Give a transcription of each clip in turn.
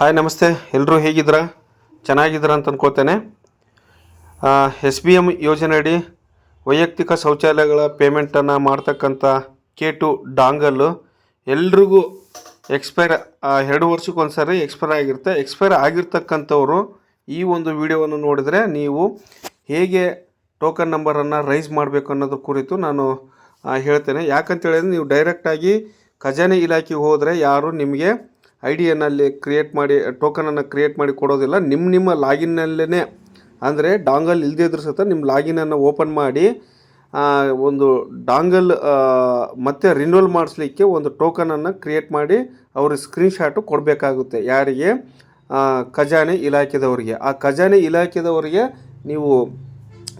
Hi, ನಮಸ್ತೆ. ಎಲ್ಲರೂ ಹೇಗಿದ್ದೀರಾ? ಚೆನ್ನಾಗಿದ್ದೀರಾ ಅಂತ ಅಂದ್ಕೋತೇನೆ ಎಸ್ ಬಿ ಎಂ ಯೋಜನೆಯಡಿ ವೈಯಕ್ತಿಕ ಶೌಚಾಲಯಗಳ ಪೇಮೆಂಟನ್ನು ಮಾಡ್ತಕ್ಕಂಥ ಕೆ ಟು ಡಾಂಗಲ್ಲು ಎಲ್ರಿಗೂ ಎಕ್ಸ್ಪೈರ್ ಎರಡು ವರ್ಷಕ್ಕೊಂದು ಸಾರಿ ಎಕ್ಸ್ಪೈರ್ ಆಗಿರುತ್ತೆ. ಎಕ್ಸ್ಪೈರ್ ಆಗಿರ್ತಕ್ಕಂಥವ್ರು ಈ ಒಂದು ವಿಡಿಯೋವನ್ನು ನೋಡಿದರೆ ನೀವು ಹೇಗೆ ಟೋಕನ್ ನಂಬರನ್ನು ರೈಸ್ ಮಾಡಬೇಕು ಅನ್ನೋದ್ರ ಕುರಿತು ನಾನು ಹೇಳ್ತೇನೆ. ಯಾಕಂತ ಹೇಳಿದ್ರೆ ನೀವು ಡೈರೆಕ್ಟಾಗಿ ಖಜಾನೆ ಇಲಾಖೆಗೆ ಹೋದರೆ ಯಾರು ನಿಮಗೆ ಐ ಕ್ರಿಯೇಟ್ ಮಾಡಿ, ಟೋಕನನ್ನು ಕ್ರಿಯೇಟ್ ಮಾಡಿ ಕೊಡೋದಿಲ್ಲ. ನಿಮ್ಮ ನಿಮ್ಮ ಲಾಗಿನ್ನಲ್ಲೇ ಅಂದರೆ ಡಾಂಗಲ್ ಇಲ್ಲದೇ ಇದ್ರೂ ಸಹ ನಿಮ್ಮ ಲಾಗಿನನ್ನು ಓಪನ್ ಮಾಡಿ ಒಂದು ಡಾಂಗಲ್ ಮತ್ತೆ ರಿನ್ಯೂವಲ್ ಮಾಡಿಸ್ಲಿಕ್ಕೆ ಒಂದು ಟೋಕನನ್ನು ಕ್ರಿಯೇಟ್ ಮಾಡಿ ಅವ್ರ ಸ್ಕ್ರೀನ್ಶಾಟು ಕೊಡಬೇಕಾಗುತ್ತೆ. ಯಾರಿಗೆ? ಖಜಾನೆ ಇಲಾಖೆದವರಿಗೆ. ಆ ಖಜಾನೆ ಇಲಾಖೆದವರಿಗೆ ನೀವು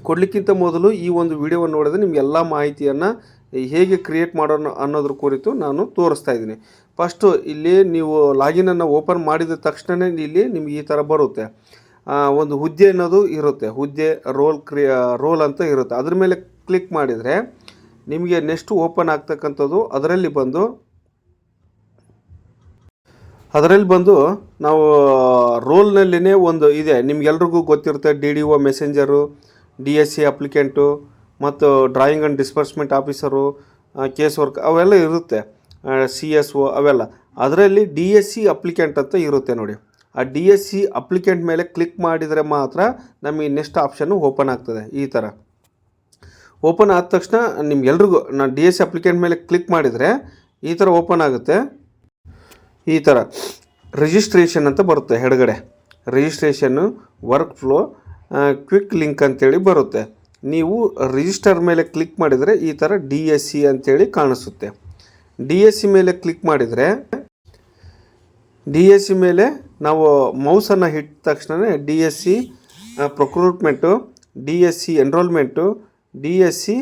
ಕೊಡಲಿಕ್ಕಿಂತ ಮೊದಲು ಈ ಒಂದು ವಿಡಿಯೋವನ್ನು ನೋಡಿದ್ರೆ ನಿಮ್ಗೆ ಎಲ್ಲ ಮಾಹಿತಿಯನ್ನು ಹೇಗೆ ಕ್ರಿಯೇಟ್ ಮಾಡೋಣ ಅನ್ನೋದ್ರ ಕುರಿತು ನಾನು ತೋರಿಸ್ತಾ ಇದ್ದೀನಿ. ಫಸ್ಟು ಇಲ್ಲಿ ನೀವು ಲಾಗಿನನ್ನು ಓಪನ್ ಮಾಡಿದ ತಕ್ಷಣವೇ ಇಲ್ಲಿ ನಿಮ್ಗೆ ಈ ಥರ ಬರುತ್ತೆ. ಒಂದು ಹುದ್ದೆ ಅನ್ನೋದು ಇರುತ್ತೆ. ಹುದ್ದೆ ರೋಲ್ ಕ್ರಿ ರೋಲ್ ಅಂತ ಇರುತ್ತೆ. ಅದ್ರ ಮೇಲೆ ಕ್ಲಿಕ್ ಮಾಡಿದರೆ ನಿಮಗೆ ನೆಕ್ಸ್ಟ್ ಓಪನ್ ಆಗ್ತಕ್ಕಂಥದ್ದು ಅದರಲ್ಲಿ ಬಂದು ಅದರಲ್ಲಿ ಬಂದು ನಾವು ರೋಲ್ನಲ್ಲಿನೇ ಒಂದು ಇದೆ. ನಿಮ್ಗೆಲ್ರಿಗೂ ಗೊತ್ತಿರುತ್ತೆ D D O messenger D S C applicant ಮತ್ತು drawing and disbursement officer case work ಅವೆಲ್ಲ ಇರುತ್ತೆ. ಸಿ ಎಸ್ ಒ ಅವೆಲ್ಲ. ಅದರಲ್ಲಿ ಡಿ ಎಸ್ ಸಿ ಅಪ್ಲಿಕೆಂಟ್ ಅಂತ ಇರುತ್ತೆ ನೋಡಿ. ಆ ಡಿ ಎಸ್ ಸಿ ಅಪ್ಲಿಕೆಂಟ್ ಮೇಲೆ ಕ್ಲಿಕ್ ಮಾಡಿದರೆ ಮಾತ್ರ ನಮಗೆ ನೆಕ್ಸ್ಟ್ ಆಪ್ಷನ್ನು ಓಪನ್ ಆಗ್ತದೆ ಈ ಥರ ಓಪನ್ ಆದ ತಕ್ಷಣ ನಿಮ್ಗೆಲ್ರಿಗೂ ನಾನು ಡಿ ಎಸ್ ಸಿ ಅಪ್ಲಿಕೆಂಟ್ ಮೇಲೆ ಕ್ಲಿಕ್ ಮಾಡಿದರೆ ಈ ಥರ ಓಪನ್ ಆಗುತ್ತೆ. ಈ ಥರ ರಿಜಿಸ್ಟ್ರೇಷನ್ ಅಂತ ಬರುತ್ತೆ ಎಡಗಡೆ ರಿಜಿಸ್ಟ್ರೇಷನ್ನು ವರ್ಕ್ ಫ್ಲೋ ಕ್ವಿಕ್ ಲಿಂಕ್ ಅಂತೇಳಿ ಬರುತ್ತೆ. ನೀವು ರಿಜಿಸ್ಟರ್ ಮೇಲೆ ಕ್ಲಿಕ್ ಮಾಡಿದರೆ ಈ ಥರ ಡಿ ಎಸ್ ಸಿ ಅಂತೇಳಿ ಕಾಣಿಸುತ್ತೆ. ಡಿ ಎಸ್ ಸಿ ಮೇಲೆ ಕ್ಲಿಕ್ ಮಾಡಿದರೆ ಡಿ ಎಸ್ ಸಿ ಮೇಲೆ ನಾವು ಮೌಸನ್ನು ಹಿಟ್ಟ ತಕ್ಷಣ D S C procurement D S C enrolment D S C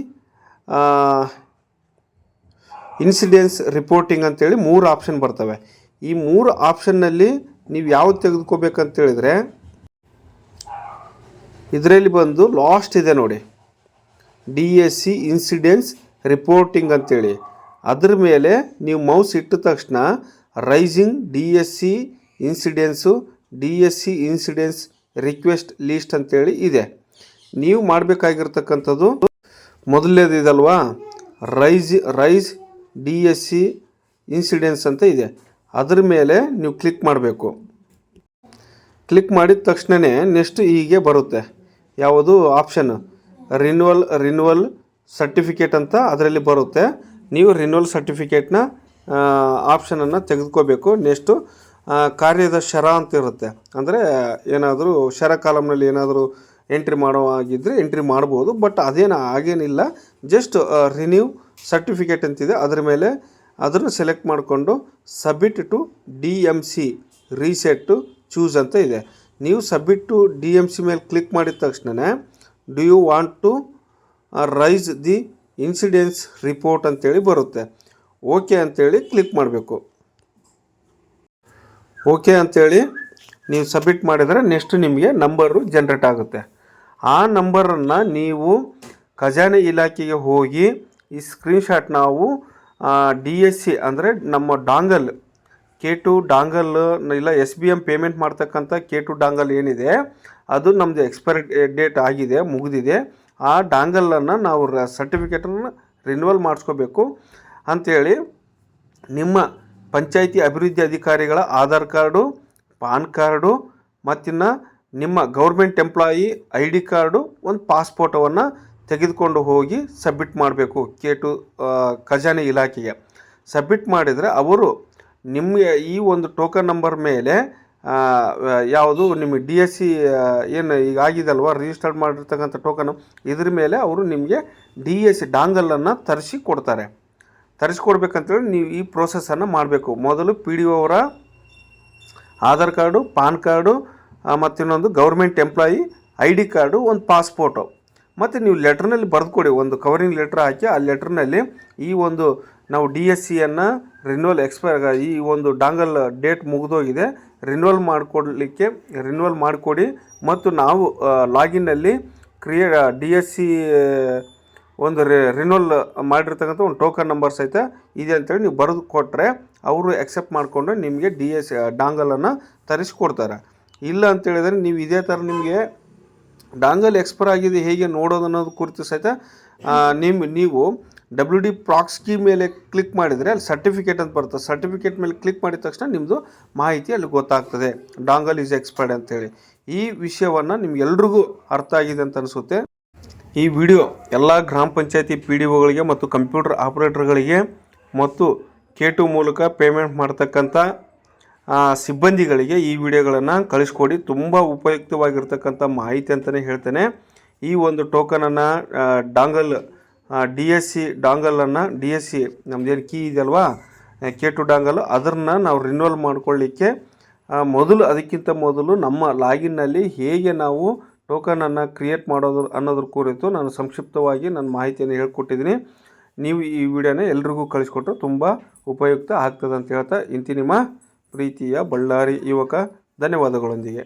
incidence reporting ಅಂತೇಳಿ ಮೂರು ಆಪ್ಷನ್ ಬರ್ತವೆ. ಈ ಮೂರು ಆಪ್ಷನ್ನಲ್ಲಿ ನೀವು ಯಾವ್ದು ತೆಗೆದುಕೋಬೇಕಂತ ಹೇಳಿದರೆ ಇದರಲ್ಲಿ ಬಂದು ಲಾಸ್ಟ್ ಇದೆ ನೋಡಿ. D S C incidence reporting ಅಂತೇಳಿ. ಅದ್ರ ಮೇಲೆ ನೀವು ಮೌಸ್ ಇಟ್ಟ ತಕ್ಷಣ raising D S C incidence D S C incidence request list ಅಂತೇಳಿ ಇದೆ. ನೀವು ಮಾಡಬೇಕಾಗಿರ್ತಕ್ಕಂಥದ್ದು ಮೊದಲನೇದು ಇದಲ್ವಾ? Raise raise D S C incidence ಅಂತ ಇದೆ. ಅದ್ರ ಮೇಲೆ ನೀವು ಕ್ಲಿಕ್ ಮಾಡಬೇಕು. ಕ್ಲಿಕ್ ಮಾಡಿದ ತಕ್ಷಣವೇ ನೆಕ್ಸ್ಟ್ ಹೀಗೆ ಬರುತ್ತೆ. ಯಾವುದು ಆಪ್ಷನ್ ರಿನ್ಯೂವಲ್ ರಿನ್ಯೂವಲ್ ಸರ್ಟಿಫಿಕೇಟ್ ಅಂತ ಅದರಲ್ಲಿ ಬರುತ್ತೆ. ನೀವು ರಿನ್ಯೂವಲ್ ಸರ್ಟಿಫಿಕೇಟ್ನ ಆಪ್ಷನನ್ನು ತೆಗೆದುಕೋಬೇಕು. ನೆಕ್ಸ್ಟು ಕಾರ್ಯದ ಶರ ಅಂತ ಇರುತ್ತೆ. ಅಂದರೆ ಏನಾದರೂ ಶರ ಕಾಲಮ್ನಲ್ಲಿ ಏನಾದರೂ ಎಂಟ್ರಿ ಮಾಡೋ ಆಗಿದ್ದರೆ ಎಂಟ್ರಿ ಮಾಡ್ಬೋದು. ಬಟ್ ಅದೇನು ಆಗೇನಿಲ್ಲ ಜಸ್ಟ್ ರಿನ್ಯೂ ಸರ್ಟಿಫಿಕೇಟ್ ಅಂತಿದೆ. ಅದರ ಮೇಲೆ ಅದನ್ನು ಸೆಲೆಕ್ಟ್ ಮಾಡಿಕೊಂಡು submit to D M C reset choose ಅಂತ ಇದೆ. ನೀವು submit to D M C ಮೇಲೆ ಕ್ಲಿಕ್ ಮಾಡಿದ ತಕ್ಷಣ do you want to raise the incidence report ಅಂತೇಳಿ ಬರುತ್ತೆ. ಓಕೆ ಅಂತೇಳಿ ಕ್ಲಿಕ್ ಮಾಡಬೇಕು. ಓಕೆ ಅಂತೇಳಿ ನೀವು ಸಬ್ಮಿಟ್ ಮಾಡಿದರೆ ನೆಕ್ಸ್ಟ್ ನಿಮಗೆ ನಂಬರು ಜನ್ರೇಟ್ ಆಗುತ್ತೆ. ಆ ನಂಬರನ್ನು ನೀವು ಖಜಾನೆ ಇಲಾಖೆಗೆ ಹೋಗಿ ಈ ಸ್ಕ್ರೀನ್ಶಾಟ್ ನಾವು ಡಿ ಎಸ್ ಸಿ ಅಂದರೆ ನಮ್ಮ ಡಾಂಗಲ್ ಕೆ ಟು ಡಾಂಗಲ್ ಇಲ್ಲ ಎಸ್ ಬಿ ಎಂ ಪೇಮೆಂಟ್ ಮಾಡ್ತಕ್ಕಂಥ ಕೆ ಟು ಡಾಂಗಲ್ ಏನಿದೆ, ಅದು ನಮ್ಮದು ಎಕ್ಸ್ಪೈರಿ ಡೇಟ್ ಆಗಿದೆ, ಮುಗಿದಿದೆ. ಆ ಡಾಂಗಲನ್ನು ನಾವು ಸರ್ಟಿಫಿಕೇಟನ್ನು ರಿನ್ಯೂವಲ್ ಮಾಡಿಸ್ಕೋಬೇಕು. ಅಂಥೇಳಿ ನಿಮ್ಮ ಪಂಚಾಯಿತಿ ಅಭಿವೃದ್ಧಿ ಅಧಿಕಾರಿಗಳ ಆಧಾರ್ ಕಾರ್ಡು, ಪಾನ್ ಕಾರ್ಡು, ಮತ್ತಿನ್ನು ನಿಮ್ಮ government employee I D card, ಒಂದು ಪಾಸ್ಪೋರ್ಟವನ್ನು ತೆಗೆದುಕೊಂಡು ಹೋಗಿ ಸಬ್ಮಿಟ್ ಮಾಡಬೇಕು ಕೆ ಟು ಖಜಾನೆ ಇಲಾಖೆಗೆ. ಸಬ್ಮಿಟ್ ಮಾಡಿದರೆ ಅವರು ನಿಮಗೆ ಈ ಒಂದು ಟೋಕನ್ ನಂಬರ್ ಮೇಲೆ ಯಾವುದು ನಿಮಗೆ ಡಿ ಎಸ್ ಸಿ ಏನು ಈಗ ಆಗಿದಲ್ವ ರಿಜಿಸ್ಟರ್ ಮಾಡಿರ್ತಕ್ಕಂಥ ಟೋಕನ್ ಇದ್ರ ಮೇಲೆ ಅವರು ನಿಮಗೆ ಡಿ ಎಸ್ ಸಿ ಡಾಂಗಲನ್ನು ತರಿಸಿ ಕೊಡ್ತಾರೆ. ತರಿಸ್ಕೊಡ್ಬೇಕಂತೇಳಿ ನೀವು ಈ ಪ್ರೋಸೆಸ್ಸನ್ನು ಮಾಡಬೇಕು. ಮೊದಲು ಪಿ ಡಿ ಅವರ ಆಧಾರ್ ಕಾರ್ಡು, ಪಾನ್ ಕಾರ್ಡು ಮತ್ತು ಇನ್ನೊಂದು government employee I D card, ಒಂದು ಪಾಸ್ಪೋರ್ಟು ಮತ್ತು ನೀವು ಲೆಟ್ರ್ನಲ್ಲಿ ಬರೆದುಕೊಡಿ ಒಂದು ಕವರಿಂಗ್ ಲೆಟ್ರ್ ಹಾಕಿ ಆ ಲೆಟ್ರ್ನಲ್ಲಿ ಈ ಒಂದು ನಾವು ಡಿ ಎಸ್ ಸಿಯನ್ನು ರಿನ್ಯೂವಲ್ ಎಕ್ಸ್ಪೈರ್ ಈ ಒಂದು ಡಾಂಗಲ್ ಡೇಟ್ ಮುಗಿದೋಗಿದೆ. ರಿನ್ಯೂವಲ್ ಮಾಡಿಕೊಡ್ಲಿಕ್ಕೆ ರಿನ್ಯೂವಲ್ ಮಾಡಿಕೊಡಿ. ಮತ್ತು ನಾವು ಲಾಗಿನ್ನಲ್ಲಿ ಕ್ರಿಯೇ ಡಿ ಎಸ್ ಸಿ ಒಂದು ರಿನ್ಯೂವಲ್ ಮಾಡಿರ್ತಕ್ಕಂಥ ಒಂದು ಟೋಕನ್ ನಂಬರ್ ಸಹಿತ ಇದೆ ಅಂತೇಳಿ ನೀವು ಬರೆದು ಕೊಟ್ಟರೆ ಅವರು ಎಕ್ಸೆಪ್ಟ್ ಮಾಡಿಕೊಂಡು ನಿಮಗೆ ಡಿ ಎಸ್ ಡಾಂಗಲನ್ನು ತರಿಸ್ಕೊಡ್ತಾರೆ. ಇಲ್ಲ ಅಂತೇಳಿದರೆ ನೀವು ಇದೇ ಥರ ನಿಮಗೆ ಡಾಂಗಲ್ ಎಕ್ಸ್ಪೈರ್ ಆಗಿದೆ, ಹೇಗೆ ನೋಡೋದು ಅನ್ನೋದು ಕುರಿತು ಸಹಿತ ನಿಮ್ಮ ನೀವು ಡಬ್ಲ್ಯೂ ಡಿ ಪ್ರಾಕ್ಸ್ಕಿ ಮೇಲೆ ಕ್ಲಿಕ್ ಮಾಡಿದರೆ ಅಲ್ಲಿ ಸರ್ಟಿಫಿಕೇಟ್ ಅಂತ ಬರುತ್ತೆ. ಸರ್ಟಿಫಿಕೇಟ್ ಮೇಲೆ ಕ್ಲಿಕ್ ಮಾಡಿದ ತಕ್ಷಣ ನಿಮ್ಮದು ಮಾಹಿತಿ ಅಲ್ಲಿ ಗೊತ್ತಾಗ್ತದೆ. ಡಾಂಗಲ್ ಈಸ್ ಎಕ್ಸ್ಪೈರ್ಡ್ ಅಂತೇಳಿ ಈ ವಿಷಯವನ್ನು ನಿಮ್ಗೆಲ್ರಿಗೂ ಅರ್ಥ ಆಗಿದೆ ಅಂತ ಅನಿಸುತ್ತೆ. ಈ ವಿಡಿಯೋ ಎಲ್ಲ ಗ್ರಾಮ ಪಂಚಾಯತಿ ಪಿ ಡಿ ಒಗಳಿಗೆ ಮತ್ತು ಕಂಪ್ಯೂಟರ್ ಆಪರೇಟರ್ಗಳಿಗೆ ಮತ್ತು ಕೆ ಟು ಮೂಲಕ ಪೇಮೆಂಟ್ ಮಾಡ್ತಕ್ಕಂಥ ಸಿಬ್ಬಂದಿಗಳಿಗೆ ಈ ವಿಡಿಯೋಗಳನ್ನು ಕಳಿಸ್ಕೊಡಿ. ತುಂಬ ಉಪಯುಕ್ತವಾಗಿರ್ತಕ್ಕಂಥ ಮಾಹಿತಿ ಅಂತಲೇ ಹೇಳ್ತೇನೆ. ಈ ಒಂದು ಟೋಕನನ್ನು ಡಾಂಗಲ್ ಡಿ ಎಸ್ ಸಿ ಡಾಂಗಲನ್ನು, ಡಿ ಎಸ್ ಸಿ ನಮ್ಮದೇನು ಕೀ ಇದೆಯಲ್ವಾ ಕೆ ಟು ಡಾಂಗಲ್, ಅದನ್ನು ನಾವು ರಿನ್ಯೂವಲ್ ಮಾಡ್ಕೊಳ್ಳಿಕ್ಕೆ ಮೊದಲು ಅದಕ್ಕಿಂತ ಮೊದಲು ನಮ್ಮ ಲಾಗಿನ್ನಲ್ಲಿ ಹೇಗೆ ನಾವು ಟೋಕನನ್ನು ಕ್ರಿಯೇಟ್ ಮಾಡೋದು ಅನ್ನೋದ್ರ ಕುರಿತು ನಾನು ಸಂಕ್ಷಿಪ್ತವಾಗಿ ನನ್ನ ಮಾಹಿತಿಯನ್ನು ಹೇಳ್ಕೊಟ್ಟಿದ್ದೀನಿ. ನೀವು ಈ ವಿಡಿಯೋನ ಎಲ್ರಿಗೂ ಕಳಿಸ್ಕೊಟ್ರೆ ತುಂಬ ಉಪಯುಕ್ತ ಆಗ್ತದೆ ಅಂತ ಹೇಳ್ತಾ ಇಂತಿ ನಿಮ್ಮ ಪ್ರೀತಿಯ ಬಳ್ಳಾರಿ ಯುವಕ ಧನ್ಯವಾದಗಳೊಂದಿಗೆ.